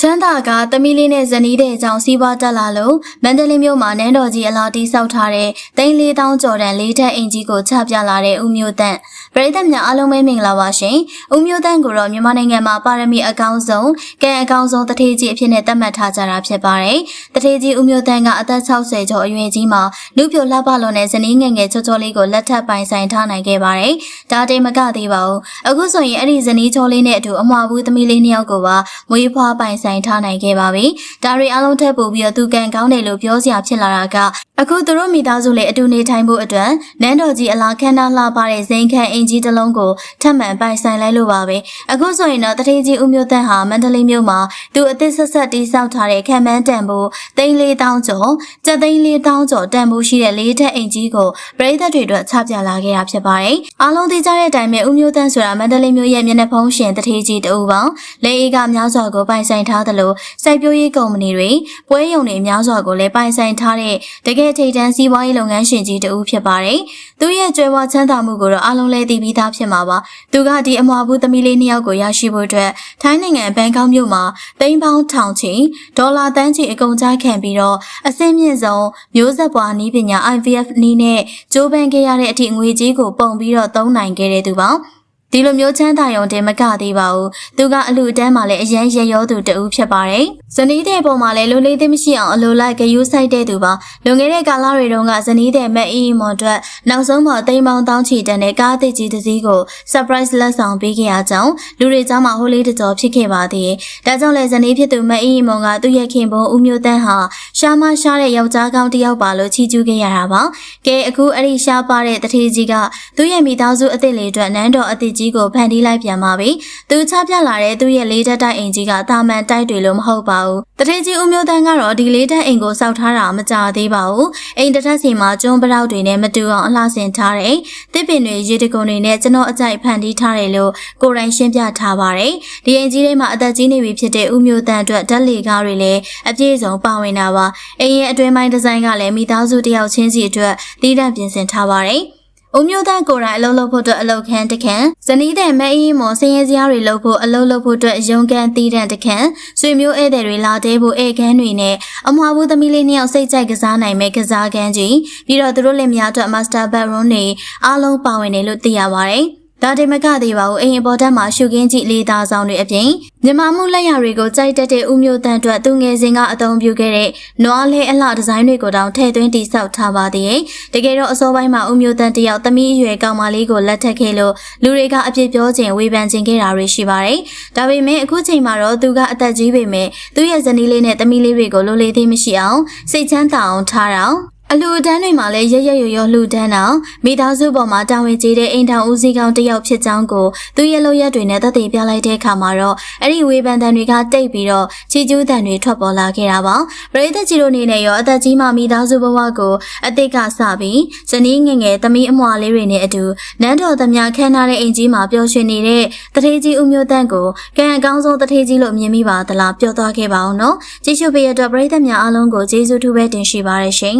ချမ်းသာကသမီးလေးနဲ့ဇနီးတဲ့အကြောင်းစီးပွားတက်လာလို့မန္တလေးမြို့မှာနန်းတော်ကြီးအလားတီးဆောက်ထားတဲ့တိန်းလေးတောင်းကျော်တန်လေးထက်အင်ကြီးကိုချပြလာတဲ့ဦးမျိုးတန့်ပရိသတ်များအားလုံးပဲမင်္ဂလာပါရှင်ဦးမျိုးတန့်ကိုတော့မြန်မာနိုင်ငံမှာပါရမီအကောင်းဆုံးကံအကောင်းဆုံးတထေးကြီးအဖြစ်နဲ့သတ်မှတ်ထားကြတာဖြစ်ပါတယ်တထေးကြီးဦးမျိုးတန့်ကအသက်60ကျော်အရွယ်ကြီးမှာလူပြိုလှပလွန်တဲ့ဇနီးငယ်ငယ်ချောချောလေးကိုလက်ထပ်ပိုင်ဆိုင်ထားနိုင်ခဲ့ပါတယ်ဒါတိတ်မကသေးပါဘူးအခုဆိုရင်အဲ့ဒီဇနီးချောလေးနဲ့အတူအမွာဘူးသမီးလေးနှစ်ယောက်ကိုပါမွေးဖွားပိုင်ဆိုင်ထားနိုင်ခဲ့ပါပြီ။ဒါတွေအလုံးထက်ပို့ပြီးတော့သူကန်ကောင်းတယ်လို့ပြောစရာဖြစ်လာတာက အခုသူတို့မိသားစုလေးအတူနေထိုင်ဖို့အတွက်နန်းတော်ကြီးအလားခန်းသားလှပတဲ့ဇိန်ခန့်အင်ကြီးတစ်လုံးကိုထပ်မံပိုင်ဆိုင်လိုက်လို့ပါပဲ။အခုဆိုရင်တော့တထေးကြီးဦးမျိုးသက်ဟာမန္တလေးမြို့မှာသူအသစ်ဆက်ဆက်တီးဆောက်ထားတဲ့ခံမန်းတန်ဖို့သိန်းလေးတောင်းကျော်ကျပ်သိန်းလေးတောင်းကျော်တန်ဖို့ရှိတဲ့လေးထက်အင်ကြီးကိုပရိသတ်တွေအတွက်ချပြလာခဲ့တာဖြစ်ပါတယ်။အားလုံးသိကြတဲ့အတိုင်းပဲဦးမျိုးတန်းဆိုတာမန္တလေးမြို့ရဲ့မျက်နှာဖုံးရှင်တထေးကြီးတူပေါင်းလေအေးကများစွာကိုပိုင်ဆိုင်ထားသလိုစိုက်ပျိုးရေးကုမ္ပဏီတွေပွဲရုံတွေများစွာကိုလည်းပိုင်ဆိုင်ထားတဲ့တကယ်ထိပ်တန်းစီးပွားရေးလုပ်ငန်းရှင်ကြီးတူဖြစ်ပါတယ်။သူရဲ့ကြွယ်ဝချမ်းသာမှုကိုတော့အားလုံးလည်းသိပြီးသားဖြစ်မှာပါ။သူကဒီအမွာဘူးသမီးလေးနှစ်ယောက်ကိုရရှိဖို့အတွက်ထိုင်းနိုင်ငံဘန်ကောက်မြို့မှာသိန်းပေါင်းထောင်ချီဒေါ်လာတန်းချီအကုန်ကြားခံပြီးတော့အစင်းမြင့်ဆုံးမျိုးဆက်ပွားနည်းပညာ IVF နည်းနဲ့ကြိုးပမ်းခဲ့ရတဲ့အထိငွေကြီးကိုပုံပြီးတော့သုံးနိုင်ခဲ့တဲ့သူပါ။ ဒီလိုမျိုးချမ်းသာရုံတင်မကသေးပါဘူးသူကအလူတန်းမှာလည်းအရန်ရရောသူတဦးဖြစ်ပါတယ်ဇနီးတဲ့ပုံမှာလည်းလူလေးသိမရှိအောင်အလိုလိုက်ဂယူးဆိုင်တဲ့သူပါလွန်ခဲ့တဲ့ကာလတွေတုန်းကဇနီးတဲ့မက်အီမွန်အတွက်နောက်ဆုံးမှာတိမ်ပေါင်းတောင်းချီတန်တဲ့ကားအသစ်ကြီးတစ်စီးကို surprise လက်ဆောင်ပေးခဲ့ရကြောင်းလူတွေကြားမှာဟိုလေးတကြောဖြစ်ခဲ့ပါသေးတယ်ဒါကြောင့်လည်းဇနီးဖြစ်သူမက်အီမွန်ကသူ့ရဲ့ခင်ပွန်းဦးမျိုးတန်းဟာရှာမရှားတဲ့ယောက်ျားကောင်းတစ်ယောက်ပါလို့ချီးကျူးခဲ့ရတာပါကဲအခုအဲ့ဒီရှားပါတဲ့တထေးကြီးကသူ့ရဲ့မိသားစုအသစ်လေးအတွက်နန်းတော်အသစ်ကြီးကိုဖန်တီးလိုက်ပြန်ပါပြီ။သူချပြလာတဲ့သူ့ရဲ့လေးတက်တိုက်အိမ်ကြီးကတာမန်တိုက်တွေလို့မဟုတ်ပါဘူး။တထေးကြီးဦးမျိုးတန်းကတော့ဒီလေးတက်အိမ်ကိုစောက်ထားတာမကြသေးပါဘူး။အိမ်တစ်ထပ်စီမှာကျွန်းပရောက်တွေနဲ့မတူအောင်အလှဆင်ထားတဲ့တစ်ပင်တွေရေတကုံတွေနဲ့ကျွန်တော်အကြိုက်ဖန်တီးထားတယ်လို့ကိုရိုင်းရှင်းပြထားပါတယ်။ဒီအိမ်ကြီးထဲမှာအသက်ကြီးနေပြီဖြစ်တဲ့ဦးမျိုးတန်းအတွက်ဓာတ်လေကားတွေလည်းအပြည့်စုံပါဝင်တာပါ။အိမ်ရဲ့အတွင်းပိုင်းဒီဇိုင်းကလည်းမိသားစုတစ်ယောက်ချင်းစီအတွက်တည်တံ့ပြင်ဆင်ထားပါတယ်။ ဦးမျိုးသားကိုယ်တိုင်အလုပ်လုပ်ဖို့အတွက်အလုပ်ခန်းတစ်ခန်းဇနီးတဲ့မအေးမော်စင်ရဲစရာတွေလုပ်ဖို့အလုပ်လုပ်ဖို့အတွက်ရုံကန်တီးတန့်တစ်ခန်းဆွေမျိုးဧည့်သည်တွေလာတဲဖို့ဧည့်ခန်းတွေနဲ့အမွာဘူးသမီးလေးနှစ်ယောက်စိတ်ကြိုက်ကစားနိုင်မဲ့ကစားခန်းကြီးပြီးတော့သူတို့လင်မယားအတွက် master bedroom တွေအားလုံးပါဝင်တယ်လို့သိရပါတယ် ဒါတင်မကသေးပါဘူးအိမ်အပေါ်တက်မှာရှုခင်းကြည့်လေးသားဆောင်တွေအပြင်မြန်မာမှုလက်ရတွေကိုကြိုက်တတ်တဲ့ဦးမျိုးတန်းအတွက်သူငယ်စဉ်ကအသုံးပြုခဲ့တဲ့နွားလဲအလှဒီဇိုင်းတွေကိုတောင်ထည့်သွင်းတိစောက်ထားပါသေးတယ်။တကယ်တော့အစောပိုင်းမှာဦးမျိုးတန်းတယောက်သမီးအရွယ်ကောင်မလေးကိုလက်ထပ်ခဲ့လို့လူတွေကအပြစ်ပြောခြင်းဝေဖန်ခြင်းခဲ့တာတွေရှိပါတယ်။ဒါပေမဲ့အခုချိန်မှာတော့သူကအသက်ကြီးပေမဲ့သူ့ရဲ့ဇနီးလေးနဲ့သမီးလေးတွေကိုလိုလေသေးမရှိအောင်စိတ်ချမ်းသာအောင်ထားတာ အလူတန်းတွေမှာလည်းရရရရလှူဒန်းအောင်မိသားစုပေါ်မှာတာဝန်ကျေတဲ့အိမ်ထောင်ဦးစီးကောင်းတစ်ယောက်ဖြစ်ကြောင်းကိုသူရဲ့လုပ်ရက်တွေနဲ့သက်သေပြလိုက်တဲ့အခါမှာတော့အဲ့ဒီဝေဖန်တန်တွေကတိတ်ပြီးတော့ချီကျူးတန်တွေထွက်ပေါ်လာခဲ့တာပါပရိသတ်ကြီးတို့အနေနဲ့ရောအသက်ကြီးမှမိသားစုဘဝကိုအတိတ်ကစပြီးဇနီးငယ်ငယ်သမီးအမွာလေးတွေနဲ့အတူနန်းတော်သမျှခန်းထားတဲ့အိမ်ကြီးမှာပျော်ရွှင်နေတဲ့တထေးကြီးဦးမျိုးတန့်ကိုကံအကောင်းဆုံးတထေးကြီးလို့မြင်မိပါသလားပြောသွားခဲ့ပါအောင်နော်ကြည့်ရှုပေးရတဲ့ပရိသတ်များအားလုံးကိုကျေးဇူးထူးပဲတင်ရှိပါရရှင်